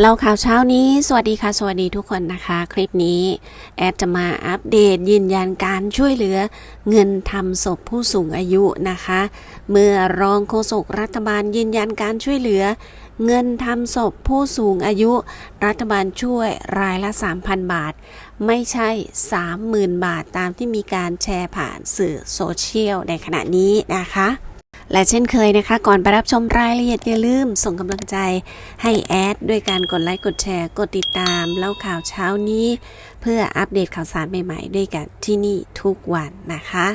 เล่าข่าวเช้านี้ สวัสดีค่ะ สวัสดีทุกคนนะคะ คลิปนี้ แอดจะมาอัปเดตยืนยันการช่วยเหลือเงินทำศพผู้สูงอายุนะคะ เมื่อรองโฆษกรัฐบาลยืนยันการช่วยเหลือ เงินทำศพผู้สูงอายุ รัฐบาลช่วยรายละ 3,000 บาท ไม่ใช่ 30,000 บาทตามที่มีการแชร์ผ่านสื่อโซเชียลในขณะนี้นะคะ และเช่นเคยนะคะ ก่อนไปรับชมรายละเอียดอย่าลืมส่งกำลังใจให้แอดด้วยการกดไลค์กดแชร์ กดติดตามเล่าข่าวเช้านี้ เพื่ออัปเดตข่าวสารใหม่ๆ ด้วยกันที่นี่ทุกวันนะคะ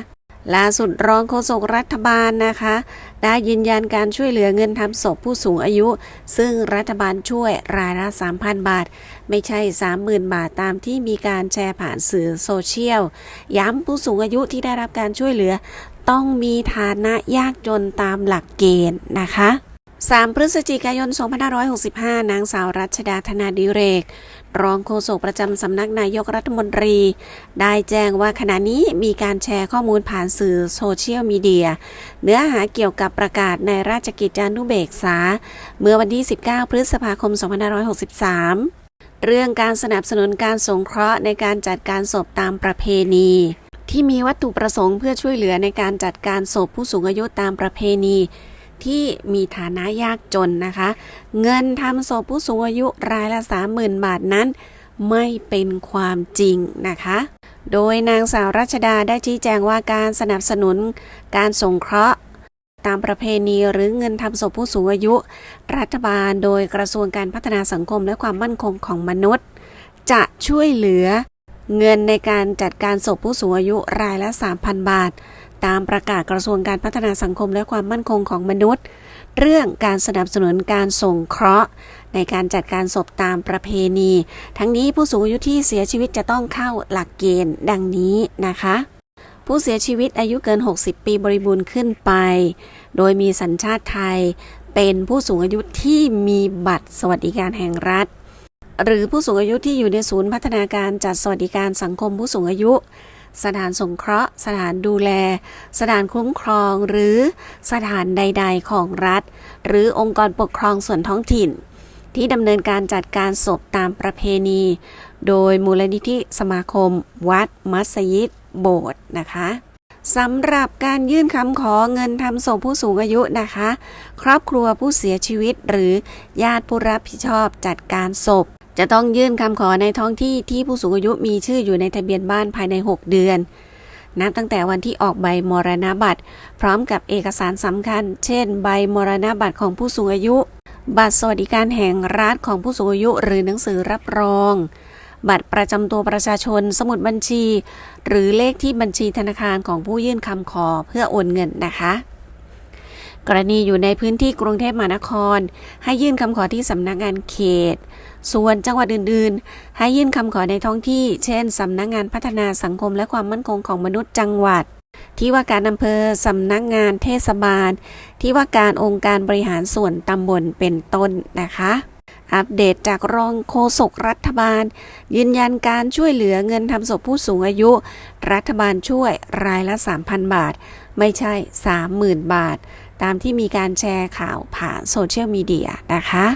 ล่าสุดรองโฆษกรัฐบาลนะคะ ได้ยืนยันการช่วยเหลือเงินทำศพผู้สูงอายุ ซึ่งรัฐบาลช่วยรายละ 3,000 บาท ไม่ใช่ 30,000 บาทตามที่มีการแชร์ผ่านสื่อโซเชียล ย้ำผู้สูงอายุที่ได้รับการช่วยเหลือ ต้องมีฐานะยากจนตามหลักเกณฑ์นะคะ3 พฤศจิกายน 2565 นางสาวรัชดาธนาดิเรก รองโฆษกประจำสำนักนายกรัฐมนตรี ได้แจ้งว่าขณะนี้มีการแชร์ข้อมูลผ่านสื่อโซเชียลมีเดีย เนื้อหาเกี่ยวกับประกาศในราชกิจจานุเบกษา เมื่อวันที่ 19 พฤษภาคม 2563 เรื่องการสนับสนุนการสงเคราะห์ในการจัดการศพตามประเพณี ที่มีวัตถุประสงค์เพื่อช่วยเหลือในการจัดการศพผู้สูงอายุตามประเพณี ที่มีฐานะยากจนนะคะ เงินทำศพผู้สูงอายุรายละ 30,000 บาทนั้น ไม่เป็นความจริงนะคะ โดยนางสาวรัชดาได้ชี้แจงว่าการสนับสนุนการสงเคราะห์ตามประเพณีหรือเงินทำศพผู้สูงอายุ รัฐบาลโดยกระทรวงการพัฒนาสังคมและความมั่นคงของมนุษย์ จะช่วยเหลือ เงินในการจัดการศพผู้สูงอายุรายละ 3,000 บาท ตามประกาศกระทรวงการพัฒนาสังคมและความมั่นคงของมนุษย์ เรื่องการสนับสนุนการส่งเคราะห์ ในการจัดการศพตามประเพณี ทั้งนี้ผู้สูงอายุที่เสียชีวิตจะต้องเข้าหลักเกณฑ์ดังนี้นะคะ ผู้เสียชีวิตอายุเกิน 60 ปีบริบูรณ์ขึ้นไป โดยมีสัญชาติไทย เป็นผู้สูงอายุที่มีบัตรสวัสดิการแห่งรัฐ หรือผู้สูงอายุที่อยู่ในศูนย์พัฒนาการจัดสวัสดิการสังคมผู้สูงอายุ สถานสงเคราะห์ สถานดูแล สถานคุ้มครอง หรือสถานใด ๆ ของรัฐ หรือองค์กรปกครองส่วนท้องถิ่น ที่ดำเนินการจัดการศพตามประเพณี โดยมูลนิธิสมาคม วัด มัสยิด โบสถ์นะคะสำหรับการยื่นคำขอเงินทำศพผู้สูงอายุนะคะ ครอบครัวผู้เสียชีวิตหรือญาติผู้รับผิดชอบจัดการศพ จะต้องยื่นคำขอในท้องที่ที่ผู้สูงอายุมีชื่ออยู่ในทะเบียนบ้านภายใน 6 เดือน นับตั้งแต่วันที่ออกใบมรณบัตร พร้อมกับเอกสารสำคัญ เช่น ใบมรณบัตรของผู้สูงอายุ บัตรสวัสดิการแห่งรัฐของผู้สูงอายุหรือหนังสือรับรอง บัตรประจำตัวประชาชน สมุดบัญชี หรือเลขที่บัญชีธนาคารของผู้ยื่นคำขอเพื่อโอนเงินนะคะ กรณีอยู่ในพื้นที่กรุงเทพมหานคร ให้ยื่นคำขอที่สำนักงานเขต ส่วนจังหวัดอื่น ๆ ให้ยื่นคำขอในท้องที่ เช่นสำนักงานพัฒนาสังคมและความมั่นคงของมนุษย์จังหวัด ที่ว่าการอำเภอสำนักงานเทศบาล ที่ว่าการองค์การบริหารส่วนตำบลเป็นต้นนะคะอัปเดตจากรองโฆษกรัฐบาล ยืนยันการช่วยเหลือเงินทำศพผู้สูงอายุ รัฐบาลช่วยรายละ 3,000 บาท ไม่ใช่ 30,000 บาท ตามที่มีการแชร์ข่าวผ่านโซเชียลมีเดียนะคะ